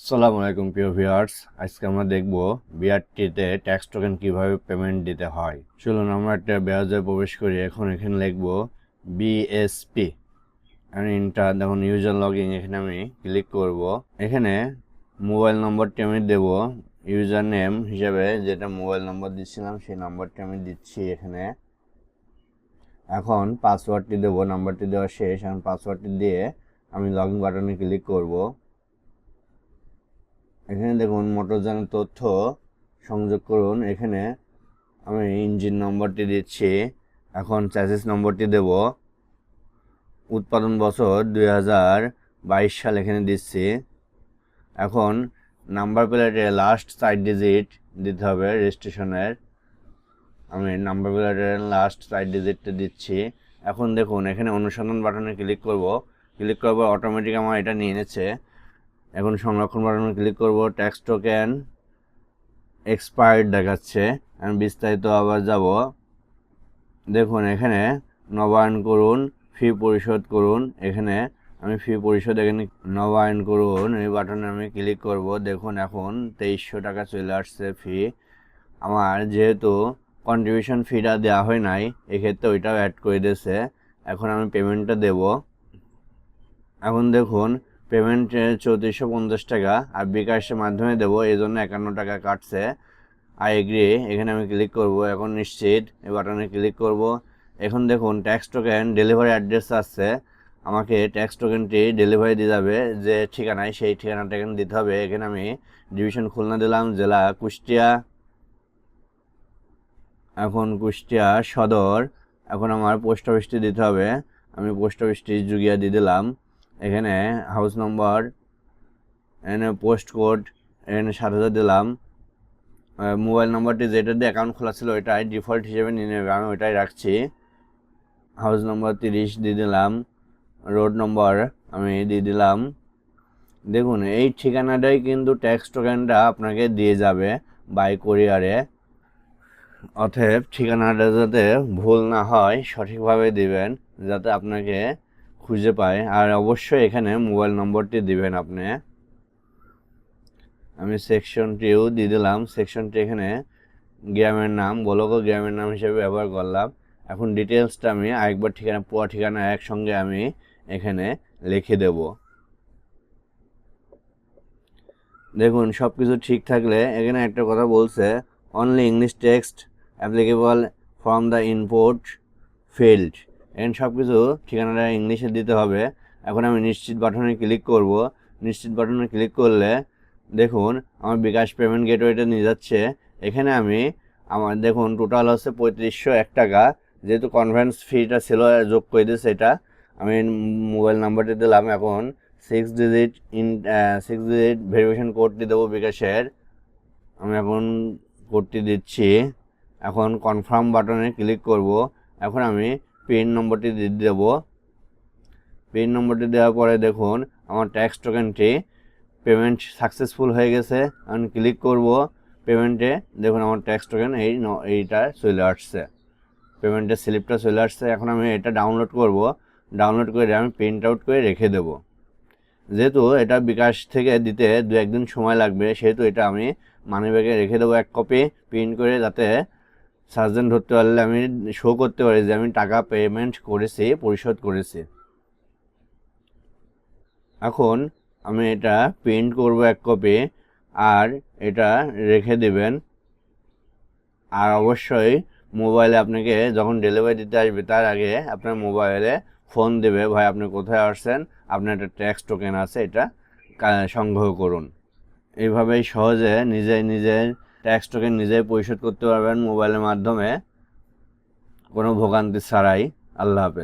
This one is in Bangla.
আসসালামু আলাইকুম, প্রিয় ভিউয়ার্স। আজকে আমরা দেখব বিআরটিতে ট্যাক্স টোকেন কীভাবে পেমেন্ট দিতে হয়। চলুন, আমরা একটা ব্রাউজারে প্রবেশ করি। এখন এখানে লিখব বিএসপি আমি ইন্টার দেখুন ইউজার লগইন এখানে আমি ক্লিক করব। এখানে মোবাইল নম্বরটি আমি দেব ইউজার নেম হিসাবে যেটা মোবাইল নম্বর দিচ্ছিলাম, সেই নম্বরটি আমি দিচ্ছি এখানে। এখন পাসওয়ার্ডটি দেবো নাম্বারটি দেওয়া শেষ। এখন পাসওয়ার্ডটি দিয়ে আমি লগ ইন বাটনে ক্লিক করব। এখানে দেখুন মোটরযানের তথ্য সংযোগ করুন। এখানে আমি ইঞ্জিন নম্বরটি দিচ্ছি। এখন চ্যাসিস নম্বরটি দেব। উৎপাদন বছর দুই হাজার বাইশ সাল এখানে দিচ্ছি। এখন নাম্বার প্লেটে লাস্ট সাইড ডিজিট দিতে হবে রেজিস্ট্রেশনের আমি নাম্বার প্লেটের লাস্ট সাইড ডিজিটটা দিচ্ছি। এখন দেখুন, এখানে অনুসন্ধান বাটনে ক্লিক করব। ক্লিক করব অটোমেটিক আমার এটা নিয়ে নিচ্ছে। এখন সংরক্ষণ বাটনে ক্লিক করব ট্যাক্স টোকেন এক্সপায়ার্ড দেখাচ্ছে। আমি বিস্তারিত আবার যাব। দেখুন, এখানে নবায়ন করুন ফি পরিশোধ করুন। এখানে আমি ফি পরিশোধ এখানে নবায়ন করুন। এই বাটনে আমি ক্লিক করব। দেখুন, এখন তেইশশো টাকা চলে আসছে ফি আমার যেহেতু কন্ট্রিবিউশন ফিটা দেওয়া হয় নাই, এক্ষেত্রে ওইটাও অ্যাড করে দিয়েছে। এখন আমি পেমেন্টটা দেব। এখন দেখুন পেমেন্ট চৌত্রিশশো পঞ্চাশ টাকা আর বিকাশের মাধ্যমে দেবো এই জন্য একান্ন টাকা কাটছে। আই এগ্রি এখানে আমি ক্লিক করব, এখন নিশ্চিত, এই বাটনে ক্লিক করব। এখন দেখুন ট্যাক্স টোকেন ডেলিভারি অ্যাড্রেস আসছে। আমাকে ট্যাক্স টোকেনটি ডেলিভারি দিয়ে যাবে, যে ঠিকানায়, সেই ঠিকানাটা এখানে দিতে হবে। এখানে আমি ডিভিশন খুলনা দিলাম, জেলা কুষ্টিয়া, এখন কুষ্টিয়া সদর, এখন আমার পোস্ট অফিসটি দিতে হবে। আমি পোস্ট অফিসটি জুগিয়া দিয়ে দিলাম। এখানে হাউস নম্বর এখানে পোস্ট কোড এখানে সাত হাজার দিলাম। মোবাইল নম্বরটি যেটা দিয়ে অ্যাকাউন্ট খোলা ছিল ওইটাই ডিফল্ট হিসেবে নিয়ে নেবে, আমি ওইটাই রাখছি। হাউস নম্বর তিরিশ দিয়ে দিলাম রোড নম্বর আমি দিয়ে দিলাম। দেখুন, এই ঠিকানাটাই কিন্তু ট্যাক্স টোকেনটা আপনাকে দিয়ে যাবে বাই কোরিয়ারে অতএব ঠিকানাটা যাতে ভুল না হয়, সঠিকভাবে দিবেন, যাতে আপনাকে খুঁজে পায়। আর অবশ্যই এখানে মোবাইল নম্বরটি দিবেন আপনি। আমি সেকশনটিও দিয়ে দিলাম। সেকশনটি এখানে গ্রামের নাম, বলক গ্রামের নাম হিসেবে ব্যবহার করলাম। এখন ডিটেলসটা আমি আরেকবার ঠিকানা, পুরো ঠিকানা একসঙ্গে আমি এখানে লিখে দেব। দেখুন সব কিছু ঠিক থাকলে এখানে একটা কথা বলছে only English text applicable from the import field এখানে সব কিছু ঠিকানাটা ইংলিশে দিতে হবে। এখন আমি নিশ্চিত বাটনে ক্লিক করব। নিশ্চিত বাটনে ক্লিক করলে দেখুন, আমার বিকাশ পেমেন্ট গেটওয়েটা নিয়ে যাচ্ছে। এখানে আমি আমার দেখুন টোটাল হচ্ছে পঁয়ত্রিশশো এক টাকা। যেহেতু কনফারেন্স ফিটা ছিল, যোগ করে দিয়েছে এটা, আমি মোবাইল নাম্বারটি দিলাম। এখন six digit in six digit verification কোডটি দেবো বিকাশের। আমি এখন কোডটি দিচ্ছি। এখন কনফার্ম বাটনে ক্লিক করব। এখন আমি পিন নম্বরটি দিয়ে দেব। পিন নম্বরটি দেওয়ার পরে দেখুন, আমার ট্যাক্স টোকেনটি পেমেন্ট সাকসেসফুল হয়ে গেছে। আমি ক্লিক করব পেমেন্টে দেখুন, আমার ট্যাক্স টোকেন এই এইটা চলে আসছে। পেমেন্টের স্লিপটা চলে আসছে। এখন আমি এটা ডাউনলোড করব। ডাউনলোড করে আমি প্রিন্ট আউট করে রেখে দেব। যেহেতু এটা বিকাশ থেকে দিতে দু একদিন সময় লাগবে, সেহেতু এটা আমি মানি ব্যাগে রেখে দেবো এক কপি প্রিন্ট করে যাতে সার্জেন ধরতে পারলে আমি শো করতে পারি যে আমি টাকা পেমেন্ট করেছি, পরিশোধ করেছি। এখন আমি এটা প্রিন্ট করব এক কপি আর এটা রেখে দিবেন। আর অবশ্যই মোবাইলে আপনাকে যখন ডেলিভারি দিতে আসবে, তার আগে আপনার মোবাইলে ফোন দেবে, ভাই, আপনি কোথায় আসছেন? আপনার একটা ট্যাক্স টোকেন আছে, এটা সংগ্রহ করুন। এইভাবেই সহজে নিজে নিজের ট্যাক্স টোকেন নিজেই পরিশোধ করতে পারবেন মোবাইলের মাধ্যমে। কোনো ভোগান্তি ছাড়াই। আল্লাহ হাফেজ।